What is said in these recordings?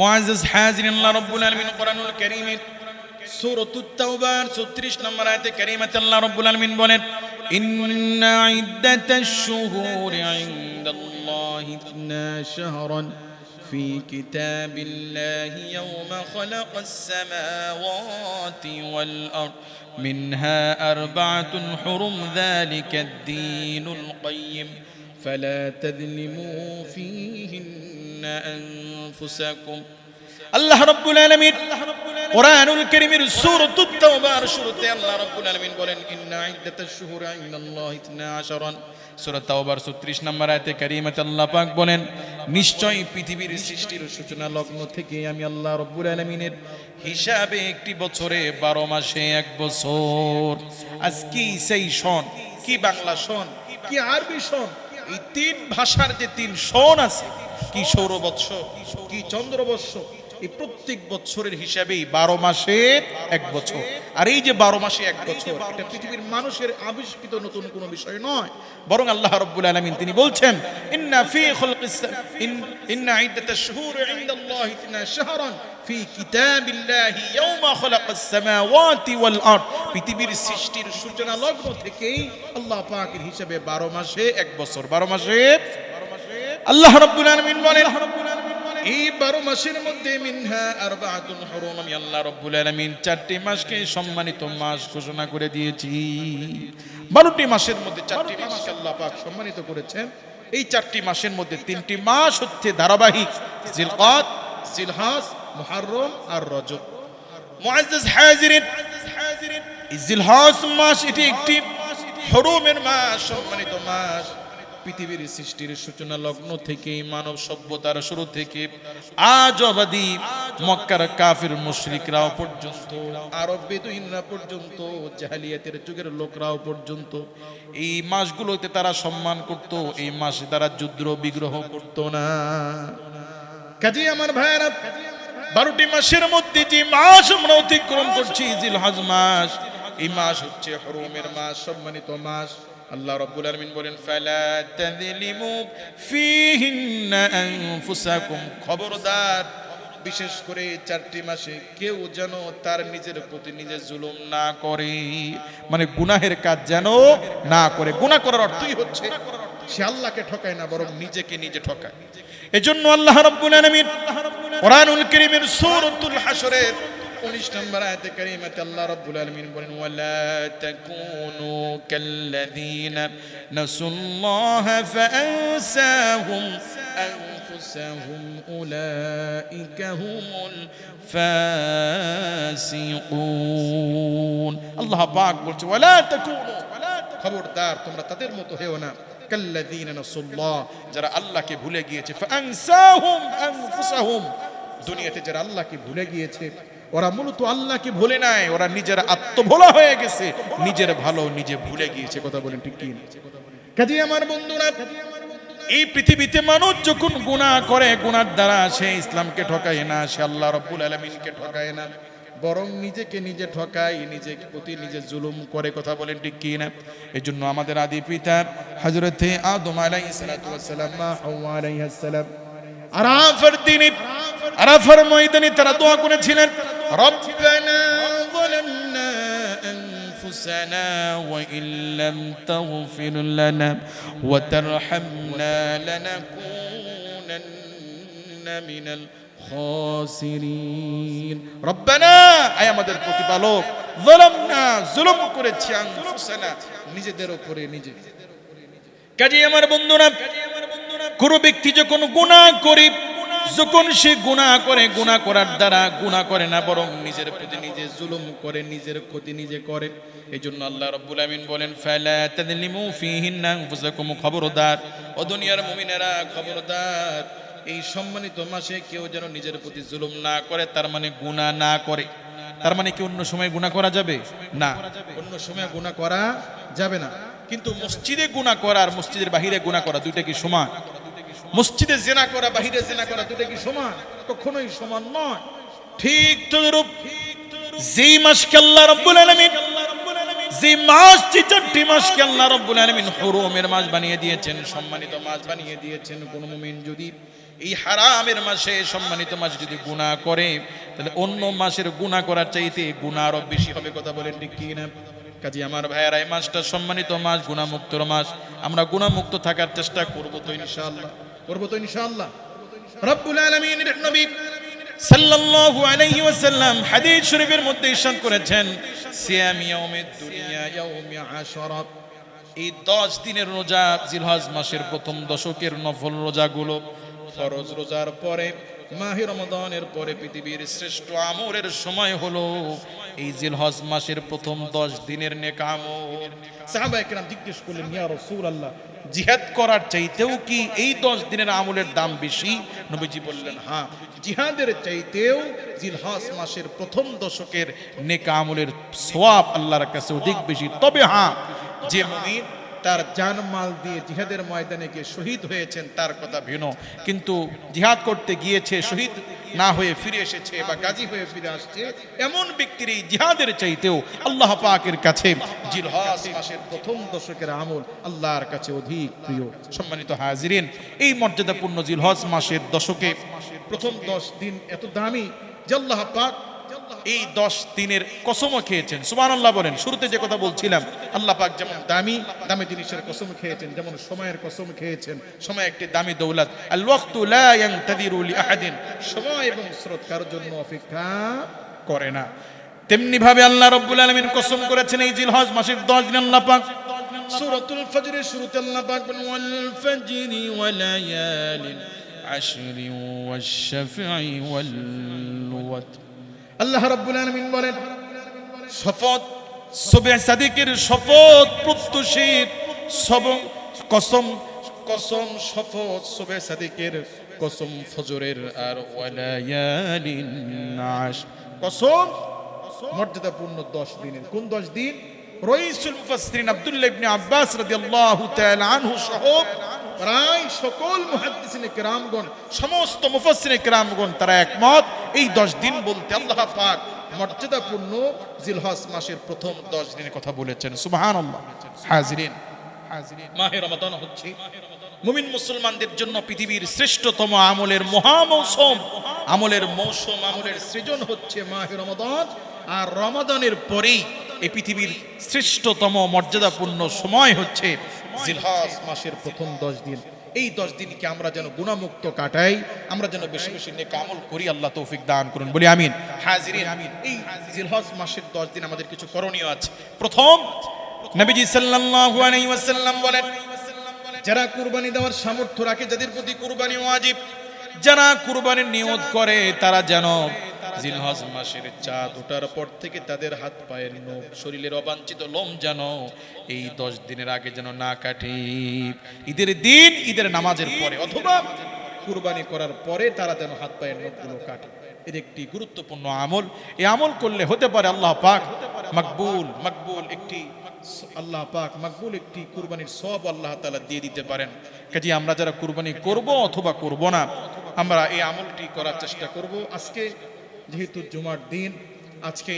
মুআজ্জাজ হাজিরিন আল্লাহ রাব্বুল আলামিন কোরআনুল কারীমের সূরাতুত তাওবার 36 নম্বর আয়াতে কারীমাতে আল্লাহ রাব্বুল আলামিন বলেন ইন্না ইদ্দাতাশ শুহুরি ইনদাল্লাহি 12 শাহরান في كتاب الله يوم خلق السماوات والأرض منها أربعة حرم ذلك الدين القيم فلا تظلموا فيهن أنفسكم আল্লাহ রাব্বুল আলামিন কোরআনুল কারীমের সূরাতুত তাওবার শুরুতে আল্লাহ রাব্বুল আলামিন বলেন ইন্না ইদ্দাতাশ শুহুরি ইনদাল্লাহি 12 সূরা তাওবার 36 নম্বর আয়াতে কারীমাতে আল্লাহ পাক বলেন নিশ্চয়ই পৃথিবীর সৃষ্টির সূচনা লগ্ন থেকে আমি আল্লাহ রাব্বুল আলামিনের হিসাবে একটি বছরে 12 মাসে এক বছর আজ কি সেই সন কি বাংলা সন কি আরবি সন এই তিন ভাষার যে তিন সন আছে কি সৌরবৎস কি চন্দ্রবৎস? এই প্রত্যেক বছরের হিসাবেই বারো মাসে এক বছর। আর এই যে বারো মাসে এক বছর এটা পৃথিবীর মানুষের আবিষ্কৃত নতুন কোনো বিষয় নয় বরং আল্লাহ রাব্বুল আলামিন তিনি বলছেন ইন্না ফি ইন্না ইদ্দাতাশ শুহুরি ইনদাল্লাহি 12 শাহরান ফি কিতাবিল্লাহি ইয়াওমা খালাকাস সামাওয়াতি ওয়াল আরদ। পৃথিবীর সৃষ্টির সূচনা লগ্ন থেকেই আল্লাহ পাকের হিসাবে 12 মাসে এক বছর। 12 মাসে আল্লাহ রাব্বুল আলামিন বলেন এই বারো মাসের মধ্যে মিনহা আর বাহাতুন হরম আমি আল্লাহ রব্বুল আলমিন চারটি মাসকে সম্মানিত মাস ঘোষণা করে দিয়েছি। বারোটি মাসের মধ্যে চারটি মাসকে আল্লাহ পাক সম্মানিত করেছেন। এই চারটি মাসের মধ্যে তিনটি মাস হচ্ছে ধারাবাহিক জিলকাত জিলহাস মুহাররম আর রজব। মুআজ্জাজ হাজিরিন জিলহাস মাস এটি একটি হরমের মাস সম্মানিত মাস। পৃথিবীর সৃষ্টির সূচনা লগ্ন থেকে মানব সভ্যতার শুরু থেকে আজ অবাদি মক্কার কাফির মুশরিকরাও পর্যন্ত, আরব বেদুইনরা পর্যন্ত জাহালিয়াতের যুগের লোকরাও পর্যন্ত এই মাসগুলোতে তারা সম্মান করত, এই মাসে তারা যুদ্ধ বিগ্রহ করত না। কাজে আমার ভাইয়েরা, বারোটি মাসের মধ্যে যে মাস আমরা অতিক্রম করছি, জিলহজ মাস, এই মাস হচ্ছে হরমের মাস, সম্মানিত মাস। আল্লাহ রাব্বুল আলামিন বলেন খবরদার, বিশেষ করে চারটি মাসে কেউ যেন তার নিজের প্রতি নিজে জুলুম না করে মানে গুনাহের কাজ যেন না করে। গুনাহ করার অর্থই হচ্ছে, সে আল্লাহকে ঠকায় না, বরং নিজেকে নিজে ঠকায়। এজন্য আল্লাহ রাব্বুল আলামিন কোরআনুল কারীমের সূরাতুল হাশরের 19 নম্বর আয়াতে কারীমাতে আল্লাহ রাব্বুল আলামিন বলেন ওয়ালা তাকুনু কাল্লাযীনা নাসুল্লাহা ফাআনসাহুম আনফুসাহুম উলাইকা হুমুল ফাসিকুন আল্লাহ পাক বলছে ওয়ালা তাকুনু খবরদার তোমরা তাদের মতো হেও না কাল্লাযীনা নাসুল্লাহ যারা আল্লাহকে ভুলে গিয়েছে ফাআনসাহুম আনফুসাহুম দুনিয়াতে যারা আল্লাহকে ভুলে গিয়েছে ওরা মূলত আল্লাহকে ভুলে নাই, ওরা নিজের আত্মভোলা হয়ে গেছে, নিজের ভালো নিজে ভুলে গিয়েছে, কথা বলেন ঠিক কি কাজে আমার বন্ধুরা, এই পৃথিবীতে মানুষ যখন গুনাহ করে গুনার দ্বারা সে ইসলামকে ঠকায় না, সে আল্লাহ রব্বুল আলমিনকে ঠকায় না, বরং নিজেকে নিজে ঠকায়, নিজে প্রতি নিজে জুলুম করে, কথা বলেন ঠিক কি না? এই জন্য আমাদের আদি পিতা হজরতে আদম আলাইহিস সালাতু ওয়াস সালাম মা হাওয়া আলাইহিস সালাম আরাফার দিনে, আরাফার ময়দানে তারা দোয়া করেছিলেন রব্বানা যালামনা أنفسنا وإن لم تغفر لنا وترحمنا لنكونن من الخاسرين ربنا أي আমাদের প্রতিপালক ظلمنا জুলুম করেছি আনফুসানা নিজেদের উপরে নিজে কাজে আমার বন্ধুরা কোন ব্যক্তি যখন গুনাহ করে যখন সে গুনাহ করে, গুনাহ করার দ্বারা গুনাহ করে না, বরং নিজের প্রতি নিজে জুলুম করে, নিজের ক্ষতি নিজে করে। এই জন্য আল্লাহ রব্বুল আমিন বলেন খবরদার। ও দুনিয়ার মুমিনেরা, খবরদার। এই সম্মানিত মাসে কেউ যেন নিজের প্রতি জুলুম না করে, তার মানে গুনাহ না করে। তার মানে কি অন্য সময় গুনাহ করা যাবে? না। অন্য সময় গুনাহ করা যাবে না। কিন্তু মসজিদে গুনাহ করা আর মসজিদের বাহিরে গুনাহ করা দুইটা কি সমান? মসজিদে জেনা করা, বাহিরে জেনা করা দুটো কি সমান? কখনোই সমান নয়। ঠিক তদরূপ যেই মাসকে আল্লাহ রব্বুল আলামিন যে মাস যে চারটি মাসকে আল্লাহ রব্বুল আলামিন হুরুমের মাস বানিয়ে দিয়েছেন, সম্মানিত মাস বানিয়ে দিয়েছেন। কোন মুমিন যদি এই হারামের মাসে সম্মানিত মাস যদি গুনাহ করে, তাহলে অন্য মাসের গুনাহ করার চাইতে গুনাহ আরও বেশি হবে, কথা বলেন ঠিক কি না? কাজী আমার ভাইয়ারা, এই মাসটা সম্মানিত মাস গুণামুক্তর মাস। আমরা গুণামুক্ত থাকার চেষ্টা করব তো ইনশাআল্লাহ। করব তো ইনশাআল্লাহ। রব্বুল আলামিনের নবী সাল্লাল্লাহু আলাইহি ওয়াসাল্লাম হাদিস শরীফের মধ্যে ইরশাদ করেছেন, সিয়াম ইয়াউমিদ দুনিয়া ইয়াউমি আশরা। এই 10 দিনের রোজা জিলহজ মাসের প্রথম দশকের নফল রোজাগুলো ফরজ রোজার পরে, মাহে রমদানের পরে পৃথিবীর শ্রেষ্ঠ আমরের সময় হলো এই জিলহজ মাসের প্রথম দশ দিনের নেক আমল। সাহাবা একরাম জিজ্ঞেস করলেন, ইয়া রাসূলুল্লাহ জিহাদ করার চাইতেও কি এই দশ দিনের আমলের দাম বেশি? নবীজি বললেন হ্যাঁ জিহাদের চাইতেও জিলহাস মাসের প্রথম দশকের নেকা আমলের সোয়াব আল্লাহর কাছে অধিক বেশি। তবে হ্যাঁ যে মুমিন তার জান মাল দিয়ে জিহাদের ময়দানে গিয়ে শহীদ হয়েছেন, তার কথা ভিন্ন কিন্তু জিহাদ করতে গিয়েছে, শহীদ না হয়ে ফিরে এসেছে বা গাজী হয়ে ফিরে আসছে, এমন ব্যক্তির এই জিহাদের চাইতেও আল্লাহ পাকের কাছে মাসের প্রথম দশকের আমল আল্লাহর কাছে অধিক প্রিয়। সম্মানিত হাজিরিন, এই মর্যাদাপূর্ণ জিলহজ মাসের দশকে প্রথম দশ দিন এত দামি যে আল্লাহ পাক এই দশ দিনের কসমও খেয়েছেন। সুমান আল্লাহ বলেন, শুরুতে যে কথা বলছিলাম, আল্লাহ পাক যেমন দামি দামি জিনিসের কসম খেয়েছেন, যেমন সময়ের কসম খেয়েছেন, সময় একটি দামি দৌলত। আহাদিন সময় এবং স্রোত কারোর জন্য অপেক্ষা করে না। তেমনি ভাবে আল্লাহ রব্বুল আলামিন কসম করেছেন, এই জিল হজ মাসের 10 দিন আল্লাহ পাক। সূরাতুল ফজরের শুরুতে আল্লাহ পাক বলেন, ওয়াল ফজরি আশরি ওয়াশ শাফঈ ওয়াল আল্লাহ রাব্বুল আলামিন বলেন, শপথ সবে সাদিকের শপথ প্রত্যুষিত, সব কসম কসম শপথ সবে সাদিকের কসম ফজরের আর ওয়ালায়ালিন নাশ। কসম মর্যাদাপূর্ণ 10 দিনের। কোন 10 দিন? রইসুল মুফাসসিরিন আব্দুল্লাহ ইবনে আব্বাস রাদিয়াল্লাহু তাআলা আনহু সহ প্রায় সকল মুহাদ্দিসিনে কেরামগণ, সমস্ত মুফাসসিনে কেরামগণ তারা একমত। এই 10 দিন বলতে আল্লাহ পাক মর্যাদাপূর্ণ জিলহজ মাসের প্রথম 10 দিনের কথা বলেছেন। সুবহানাল্লাহ। হাজিরিন হাজিরিন। মাহে রমাদান হচ্ছে। মুমিন মুসলমানদের জন্য পৃথিবীর শ্রেষ্ঠতম আমলের মহামৌসুম, আমলের মৌসুম, আমলের সৃজন হচ্ছে মাহে রমাদান। আর রমাদানের পরেই এই পৃথিবীর শ্রেষ্ঠতম মর্যাদাপূর্ণ সময় হচ্ছে জিলহজ মাসের প্রথম দশ দিন। এই দশ দিনকে আমরা যেন গুণামুক্ত কাটাই, আমরা যেন বেশি বেশি নেক আমল করি, আল্লাহ তৌফিক দান করুন। বলি আমিন। হাজিরিন, আমিন। এই জিলহজ মাসের দশ দিন আমাদের কিছু করণীয় আছে। প্রথম, নবীজি সাল্লাল্লাহু আলাইহি ওয়াসাল্লাম বলেন, যারা কুরবানি দেওয়ার সামর্থ্য রাখে, যাদের প্রতি কুরবানি ওয়াজিব, যারা কুরবানির নিয়ত করে, তারা যেন জিলহজ মাসের চাঁদ ওঠার পর থেকে তাদের হাত পায়ের নখ, শরীরের অবাঞ্ছিত লোম যেন এই দশ দিনের আগে যেন না কাটে। ঈদের দিন, ঈদের নামাজের পরে অথবা কুরবানি করার পরে তারা যেন হাত পায়ের নখগুলো কাটে। এর একটি গুরুত্বপূর্ণ আমল। এই আমল করলে হতে পারে আল্লাহ পাক মকবুল মকবুল একটি আল্লাহ পাক মকবুল একটি কুরবানির সব আল্লাহ তাআলা দিয়ে দিতে পারেন। কাজে আমরা যারা কুরবানি করব অথবা করব না, আমরা এই আমলটি করার চেষ্টা করব। আজকে যেহেতু জুমার দিন, আজকে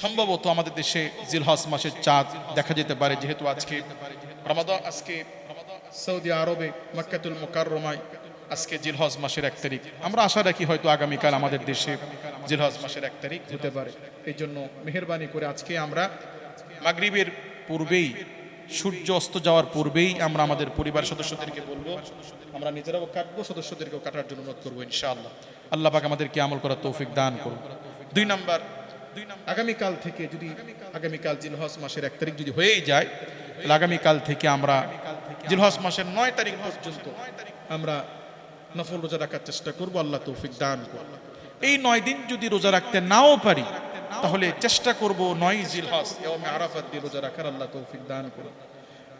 সম্ভবত আমাদের দেশে জিলহজ মাসের চাঁদ দেখা যেতে পারে, যেহেতু আজকে আজকে সৌদি আরবে, মক্কাতুল মুকাররমায় আজকে জিলহজ মাসের এক তারিখ। আমরা আশা রাখি হয়তো আগামীকাল আমাদের দেশে জিলহজ মাসের এক তারিখ হতে পারে। এই জন্য মেহরবানি করে আজকে আমরা মাগরিবের পূর্বেই সূর্য অস্ত যাওয়ার পূর্বেই আমরা আমাদের পরিবার সদস্যদেরকে বলব, আমরা নিজেরাও কাটবো, সদস্যদেরকেও কাটার জন্য অনুরোধ করব ইনশাআল্লাহ। আল্লাহ পাক আমাদেরকে আমল করার তৌফিক দান করুন। দুই নাম্বার দুই আগামীকাল থেকে যদি, আগামীকাল জিলহস মাসের এক তারিখ যদি হয়েই যায়, তাহলে আগামীকাল থেকে আমরা জিলহস মাসের নয় তারিখ পর্যন্ত আমরা নফল রোজা রাখার চেষ্টা করব। আল্লাহ তৌফিক দান করুন। এই নয় দিন যদি রোজা রাখতে নাও পারি তাহলে চেষ্টা করব নয় জিলহজ ইয়াউমে আরাফাত দিয়ে রোজা রাখার, আল্লাহ তৌফিক দান করুন।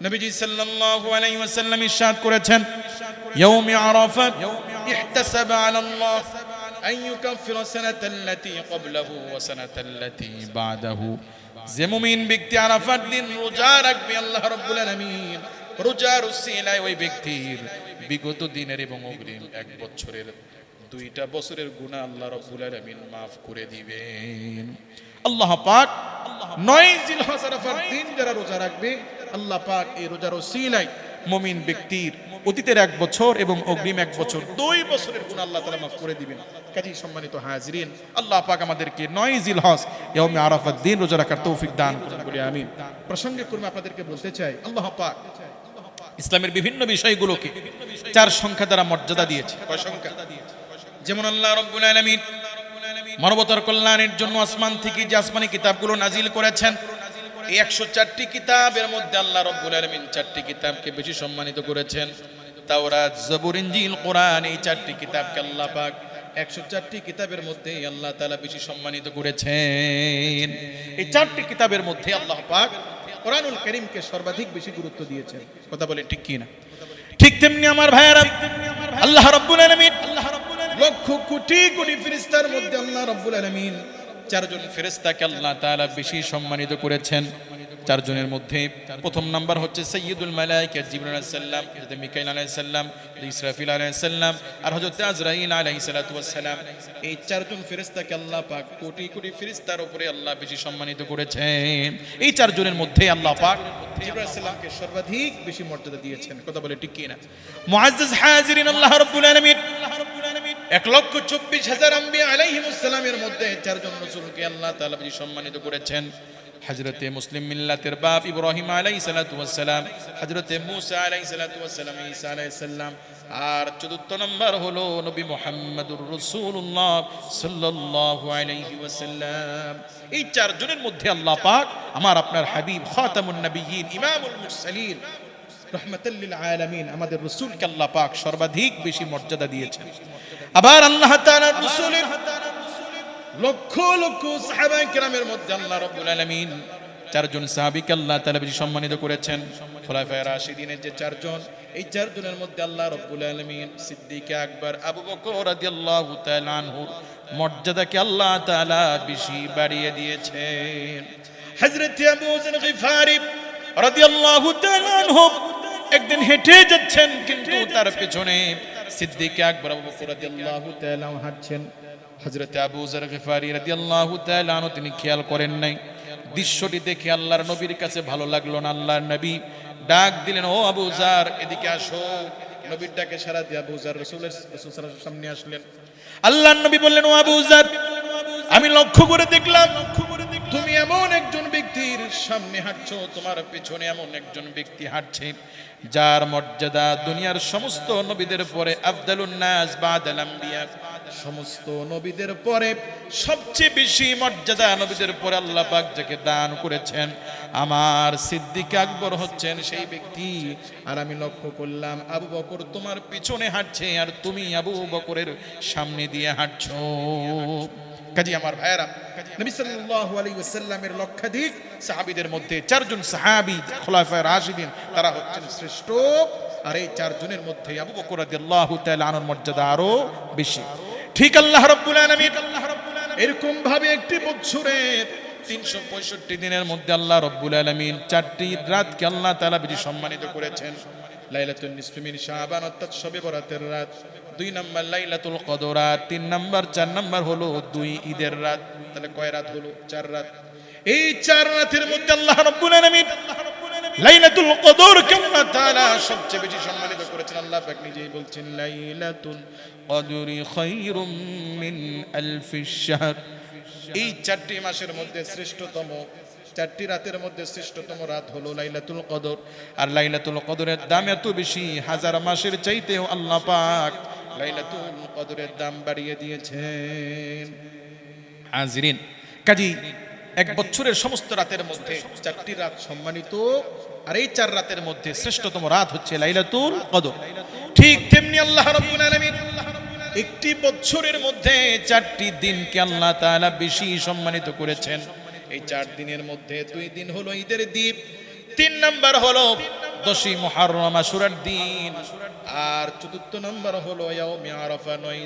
নবীজি সাল্লাল্লাহু আলাইহি ওয়াসাল্লাম ইরশাদ করেছেন ইয়াউমে আরাফাত ইহতাসাবা আলা আল্লাহ আন ইউকাফিরা সানাতাল্লাতী ক্বাবলাহু ওয়া সানাতাল্লাতী বাদাহু। যে মুমিন ব্যক্তি আরাফাত দিন রোজা রাখবে, আল্লাহ রাব্বুল আলামিন রোজার উসিলায় ওই ব্যক্তির বিগত দিনের এবং অগ্রিম এক বছরের দুইটা বছরের গুণা আল্লাহ রব্বুল আলামিন মাফ করে দিবেন। আল্লাহ পাক নয় জিলহজ আরাফার দিন যারা রোজা রাখবে আল্লাহ পাক এই রোজার ওসিলায় মমিন ব্যক্তির অতীতের এক বছর এবং অগ্রিম এক বছর দুই বছরের গুণ আল্লাহ তালা মাফ করে দিবেন। কাজী সম্মানিত হাজরিন আল্লাহ পাক আমাদেরকে নয় জিল হস ইয়মে আরাফাত দিন রোজা রাখার তৌফিক দান করুন। বলে আমিন প্রসঙ্গে কর্মে আপনাদেরকে বলতে চাই আল্লাহ পাক ইসলামের বিভিন্ন বিষয়গুলোকে চার সংখ্যা দ্বারা মর্যাদা দিয়েছে। কয় সংখ্যা। যেমন আল্লাহ রব্বুল আলামিন মানবতার কল্যাণের জন্য আসমান থেকে যে আসমানি কিতাবগুলো নাজিল করেছেন, এই একশো চারটি কিতাবের মধ্যে আল্লাহ রব্বুল আলমিন চারটি কিতাবকে বেশি সম্মানিত করেছেন। কোরআন, এই চারটি একশো চারটি কিতাবের মধ্যে আল্লাহ বেশি সম্মানিত করেছেন। এই চারটি কিতাবের মধ্যে আল্লাহ পাক কোরআনুল করিমকে সর্বাধিক বেশি গুরুত্ব দিয়েছেন। কথা বলেন ঠিক কি না ঠিক তেমনি আমার আল্লাহ আল্লাহ লক্ষ কোটি কোটি ফেরেশতার মধ্যে আল্লাহ রব্বুল আলামিন চারজন ফেরেশতাকে আল্লাহ তাআলা বেশি সম্মানিত করেছেন। চারজনের মধ্যে প্রথম নাম্বার হচ্ছে সৈয়দুল মালাইকা আলাইহিস সালাম, হযরত মিকাইল আলাইহিস সালাম ইসরাফিল আলাইহিস সালাম আর হযরত আজরাইল আলাইহিস সালাতু ওয়াস সালাম। এই চারজন ফেরেশতাকে আল্লাহ পাক কোটি কোটি ফেরেশতার উপরে আল্লাহ বেশি সম্মানিত করেছেন। এই চারজনের মধ্যে আল্লাহ পাক জিবরাইল সালামকে সর্বাধিক বেশি মর্যাদা দিয়েছেন। কথা বলে ঠিক কি না মুআজ্জাজ হাজিরিন, আল্লাহ রাব্বুল আলামিন। এক লক্ষ চব্বিশ হাজার আম্বিয়া আলাইহিমুসসালামের মধ্যে চারজন রসুলকে আল্লাহ তাআলা বেশি সম্মানিত করেছেন। হজরতে মুসলিম মিল্লাতের বাপ ইব্রাহিম আলাই সালাতাম হজরতে মুসা আলাই সালাতাম ঈসা আলাই সাল্লাম আর চতুর্থ নম্বর হলো নবী মোহাম্মদুর রসুল্লাহ সাল্লাল্লাহু আলাইহি ওয়াসাল্লাম এই চারজনের মধ্যে আল্লাহ পাক আমার, আপনার হাবিব খাতামুন নবিয়্যিন, ইমামুল মুরসালিন রহমতুল্লিল আলামিন, আমাদের রসুলকে আল্লাহ পাক সর্বাধিক বেশি মর্যাদা দিয়েছেন। আবার আল্লাহ তাআলার রসুলের লক্ষ লক্ষ সাহাবায়ে কেরামের মধ্যে আল্লাহ রাব্বুল আলামিন চারজন সাহাবীকে আল্লাহ তাআলা বেশি সম্মানিত করেছেন। খোলাফায়ে রাশিদিনের যে চারজন, এই চারজনের মধ্যে আল্লাহ রাব্বুল আলামিন সিদ্দিক আকবর, আবু বকর রাদিয়াল্লাহু তাআলা আনহুর মর্যাদাকে আল্লাহ তাআলা বেশি বাড়িয়ে দিয়েছেন। হযরত আবু যর গিফারি রাদিয়াল্লাহু তাআলা আনহু একদিন হেঁটে যাচ্ছেন কিন্তু তার পেছনে সিদ্দিক আকবর আবু বকর রাদিয়াল্লাহু তাআলা হাঁটছেন। হযরত আবু যর গিফারি রাদিয়াল্লাহু তাআলা তিনি খেয়াল করেন নাই। দৃশ্যটি দেখে আল্লাহর নবীর কাছে ভালো লাগল না আল্লাহর নবী? ডাক দিলেন, ও আবু জার এদিকে আসো। নবীর ডাকে সারা দিয়ে আবু জার রাসূলের সামনে আসলেন। আল্লাহর নবী বললেন, ও আবু জার আমি লক্ষ্য করে দেখলাম তুমি এমন একজন ব্যক্তির সামনে হাঁটছো, তোমার পেছনে এমন একজন ব্যক্তি হাঁটছে, যার মর্যাদা দুনিয়ার সমস্ত নবীদের পরে আফদালুন নাস বাদাল আম্বিয়া। সমস্ত নবীদের পরে সবচেয়ে বেশি মর্যাদা নবীদের পরে আল্লাহ পাক যাকে দান করেছেন। আমার সিদ্দিক আকবর হচ্ছেন সেই ব্যক্তি। আর আমি লক্ষ্য করলাম, আবু বকর তোমার পিছনে হাঁটছে, আর তুমি আবু বকরের সামনে দিয়ে হাঁটছো। কাজী আমার ভাইয়েরা, নবী সাল্লাল্লাহু আলাইহি ওয়াসাল্লামের লক্ষাধিক সাহাবীদের মধ্যে চারজন সাহাবী খোলাফায়ে রাশিদিন, তারা হচ্ছেন শ্রেষ্ঠ। আর এই চারজনের মধ্যে আবু বকর রাদিয়াল্লাহু তাআলা আনহুর মর্যাদা আরও বেশি। ঠিক আল্লাহ রাব্বুল আলামিন এরকম ভাবে একটি বছরের তিনশো পঁয়ষট্টি দিনের মধ্যে আল্লাহ রব্বুল আলমিন চারটি রাতকে আল্লাহ তালা বেশি সম্মানিত করেছেন। লাইলাতুল নিসফি মিন শাবান, অর্থাৎ শবে বরাতের রাত। দুই নাম্বার লাইলাতুল কদর রাত তিন নাম্বার, চার নাম্বার হলো দুই ঈদের রাত। তাহলে কয় রাত হলো? চার রাত। এই চার রাতের মধ্যে আল্লাহ রব্বুল আলামিন লাইলাতুল কদর আল্লাহ তাআলা সবচেয়ে বেশি সম্মানিত করেছেন? আল্লাহ পাক নিজেই বলছেন, লাইলাতুল কদরি খায়রুম মিন আলফিশ শাহর। এই চারটি মাসের মধ্যে শ্রেষ্ঠতম চারটি রাতের মধ্যে শ্রেষ্ঠতম রাত হলো লাইলাতুল কদর। আর লাইলাতুল কদরের দাম এত বেশি হাজার মাসের চাইতেও আল্লাহ পাক লাইলাতুল কদরের দাম বাড়িয়ে দিয়েছেন। হাজিরিন কাজী এক বছরের সমস্ত রাতের মধ্যে চারটি রাত সম্মানিত আর এই চার রাতের মধ্যে শ্রেষ্ঠতম রাত হচ্ছে লাইলাতুল কদর। ঠিক তেমনি আল্লাহ রাব্বুল আলামিন একটি বছরের মধ্যে চারটি দিনকে আল্লাহ তাআলা বেশি সম্মানিত করেছেন। এই চার দিনের মধ্যে দুই দিন হলো ঈদের দ্বীপ। তিন নাম্বার হলো দশই মুহাররম আশুরার দিন। আর চতুর্থ নাম্বার হলো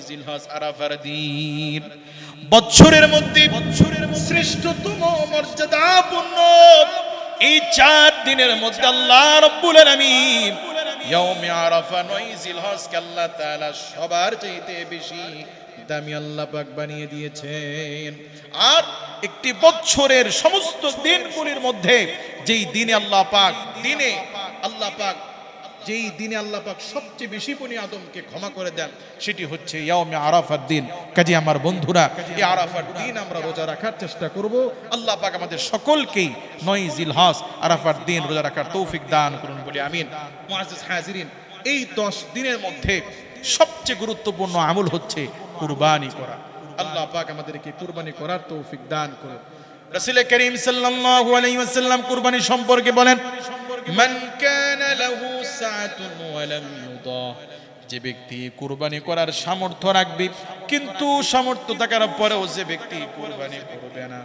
জিলহজ আরাফার দিন বছরের মধ্যে বছরের শ্রেষ্ঠতম মর্যাদাপূর্ণ এই চার দিনের মধ্যে আল্লাহ রাব্বুল আলামিন ইয়াউমে আরাফা, নয় জিলহজকে আল্লাহ তাআলা সবার চাইতে বেশি দামি আল্লাহ পাক বানিয়ে দিয়েছেন। আর একটি বছরের সমস্ত দিনগুলির মধ্যে যেই দিনে আল্লাহ পাক দিনে আল্লাহ পাক যেই দিনে আল্লাহ পাক সবচেয়ে বেশি বনি আদমকে ক্ষমা করে দেন, সেটি হচ্ছে ইয়াউমে আরাফার দিন। কাজে আমার বন্ধুরা, এই আরাফার দিন আমরা রোজা রাখার চেষ্টা করব। আল্লাহ পাক আমাদের সকলকেই নয় জিলহাস আরাফার দিন রোজা রাখার তৌফিক দান করুন বলে আমিন। মুআজ্জিজ হাজিরিন, এই দশ দিনের মধ্যে সবচেয়ে গুরুত্বপূর্ণ আমল হচ্ছে কুরবানি করা। আল্লাহ পাক আমাদেরকে কুরবানি করার তৌফিক দান করুন। রাসূল করিম সাল্লাল্লাহু আলাইহি ওয়াসাল্লাম কুরবানি সম্পর্কে বলেন, মান কানা লাহু সাআতুন ওয়া লাম ইউদাহ যে ব্যক্তি কুরবানি করার সামর্থ্য রাখবে, কিন্তু সামর্থ্য থাকার পরেও যে ব্যক্তি কুরবানি করবে না।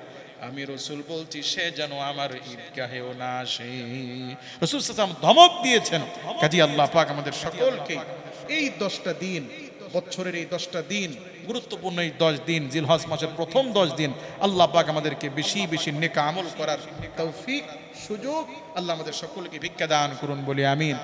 আমি রসুল বলছি, সে যেন আমার ঈদগাহেও না আসে। রসুল সাল্লাম ধমক দিয়েছেন। কাজী আল্লাহ পাক আমাদের সকলকে এই দশটা দিন বছরের এই দশটা দিন, গুরুত্বপূর্ণ এই দশ দিন, জিলহজ মাসের প্রথম দশ দিন, আল্লাহ পাক আমাদেরকে বেশি বেশি নেকা আমল করার তৌফিক, সুযোগ আল্লাহ আমাদের সকলকে ভিক্ষা দান করুন বলে আমিন।